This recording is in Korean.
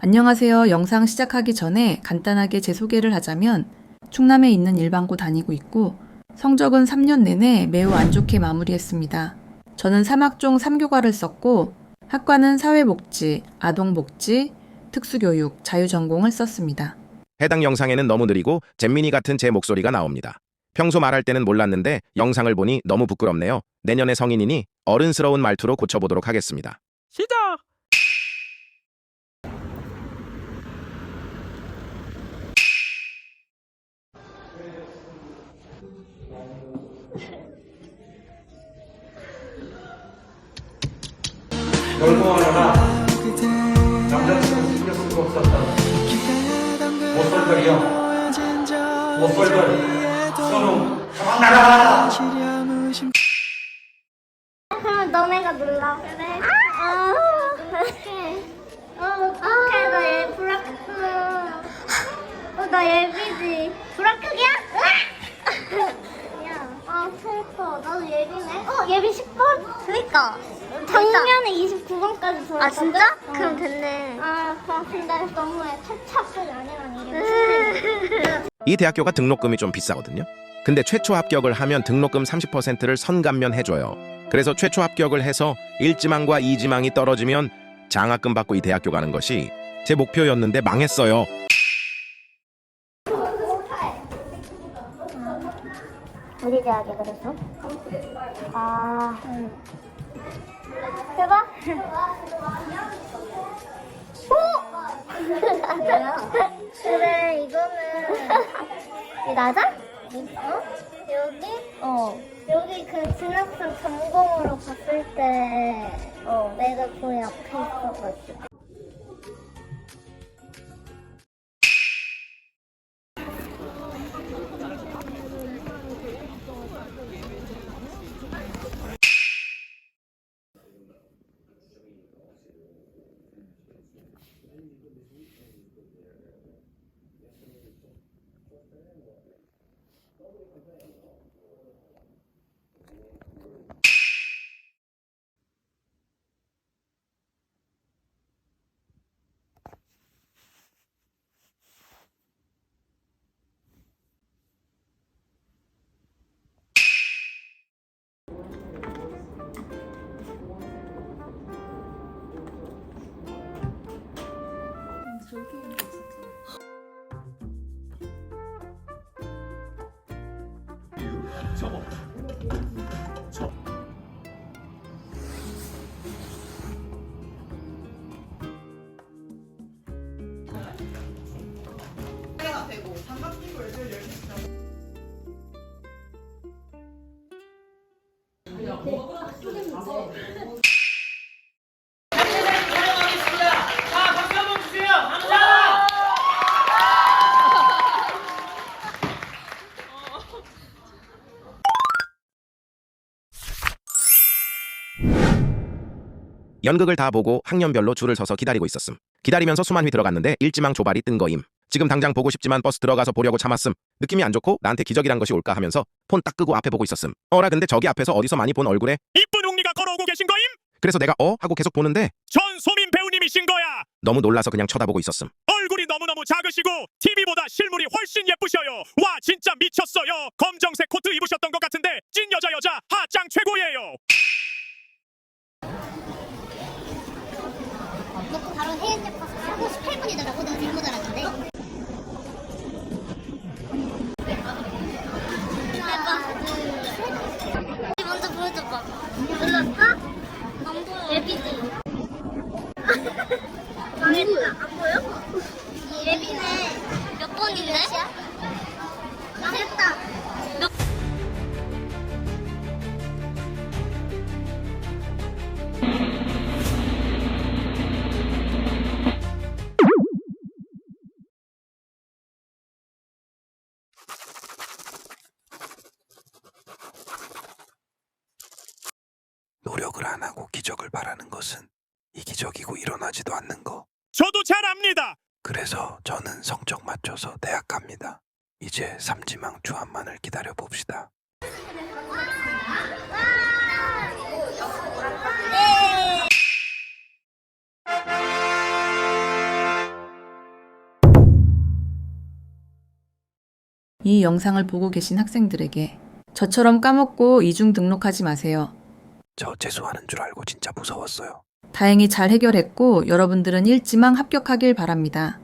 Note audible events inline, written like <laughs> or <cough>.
안녕하세요. 영상 시작하기 전에 간단하게 제 소개를 하자면 충남에 있는 일반고 다니고 있고 성적은 3년 내내 매우 안 좋게 마무리했습니다. 저는 3학종 3교과를 썼고 학과는 사회복지, 아동복지, 특수교육, 자유전공을 썼습니다. 해당 영상에는 너무 느리고 잼민이 같은 제 목소리가 나옵니다. 평소 말할 때는 몰랐는데 영상을 보니 너무 부끄럽네요. 내년에 성인이니 어른스러운 말투로 고쳐보도록 하겠습니다. 시작! 결혼하나 남자친구 생길 수가 없었다 못살거리여 못살거리 선웅 가만 나가 너네가 놀라. 그래. 아, 어떡해. 어. 어, 나 예비지. 불합격이야? 야, 아, 슬퍼. 나도 예비네. 어, 예비 10번? 그니까. 작년에 29번까지 들었거든. 아, 진짜? 그럼 됐네. 아, 아, 근데 너무해. 최초 합격이 아니라니. 이게 이 대학교가 등록금이 좀 비싸거든요. 근데 최초 합격을 하면 등록금 30%를 선감면 해줘요. 그래서 최초 합격을 해서 1지망과 2지망이 떨어지면 장학금 받고 이 대학교 가는 것이 제 목표였는데 망했어요. 어디 대학에 그랬어? 아, 응. 해봐. 오! 그래, 이거는. 이 낮아? 어? 여기? 어. 여기 그 진학생 전공으로 봤을 때, 어. 내가 거의 앞에 있어가지고. 접어. 접. 해가 되고 장갑 끼고 애들 열심히 하고. 야, 뭐가 그렇게 문제? 연극을 다 보고 학년별로 줄을 서서 기다리고 있었음. 기다리면서 수만 휘 들어갔는데 일지망 조발이 뜬 거임. 지금 당장 보고 싶지만 버스 들어가서 보려고 참았음. 느낌이 안 좋고 나한테 기적이란 것이 올까 하면서 폰 딱 끄고 앞에 보고 있었음. 어라 근데 저기 앞에서 어디서 많이 본 얼굴에 이쁜 웅리가 걸어오고 계신 거임? 그래서 내가 어 하고 계속 보는데 전 소민 배우님이신 거야! 너무 놀라서 그냥 쳐다보고 있었음. 얼굴이 너무너무 작으시고 TV보다 실물이 훨씬 예쁘셔요. 와 진짜 미쳤어요. 검정색 코트 입으셨던 것 같은데 찐 여자 여자 하짱 최고예요. 먹고 바로 해외 버스 타고 18분이더라고. 내가 잘못 알았는데. 하나, 둘, 셋. 먼저 보여줘봐. 눌렀어? 안 보여. 예비지. 망했다. <laughs> 안 보여? 예비네. 몇 번인데? 망했다. 노력을 안 하고 기적을 바라는 것은 이기적이고 일어나지도 않는 거. 저도 잘 압니다. 그래서 저는 성적 맞춰서 대학 갑니다. 이제 삼지망 주한만을 기다려 봅시다. 이 영상을 보고 계신 학생들에게 저처럼 까먹고 이중 등록하지 마세요. 저 재수하는 줄 알고 진짜 무서웠어요. 다행히 잘 해결했고 여러분들은 일지망 합격하길 바랍니다.